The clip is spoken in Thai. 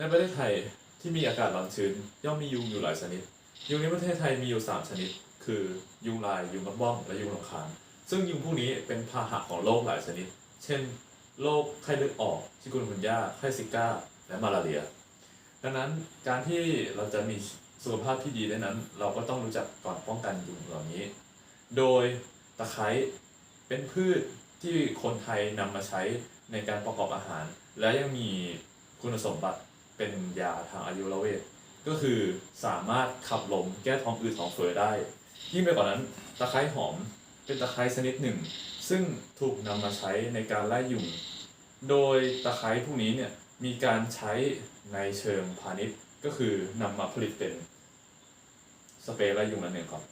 ในประเทศไทยที่มีอากาศร้อนชื้น ย่อมมียุงอยู่หลายชนิด ยุงในประเทศไทยมีอยู่ 3 ชนิด คือยุงลายยุงกระบ้องและยุงหลำคาญซึ่งยุงพวกนี้เป็นพาหะของโรคหลายชนิด เช่นโรคไข้เลือดออกชิคุนกุนย่าไข้ซิก้า และมาลาเรีย ดังนั้นการที่เราจะมีสุขภาพที่ดีได้นั้น เราก็ต้องรู้จักก่อนป้องกันยุงเหล่านี้ โดยตะไคร้เป็นพืชที่คนไทยนำมาใช้ในการประกอบอาหาร และยังมีคุณสมบัติ เป็นยาทางอายุรเวทก็คือสามารถขับลมแก้ท้องอืดท้องเฟ้อได้ ยิ่งไปกว่านั้นตะไคร้หอมเป็นตะไคร้ชนิดหนึ่ง ซึ่งถูกนำมาใช้ในการไล่ยุง โดยตะไคร้พวกนี้เนี่ยมีการใช้ในเชิงพาณิชย์ก็คือนำมาผลิตเป็นสเปรย์ไล่ยุงนั่นเองครับ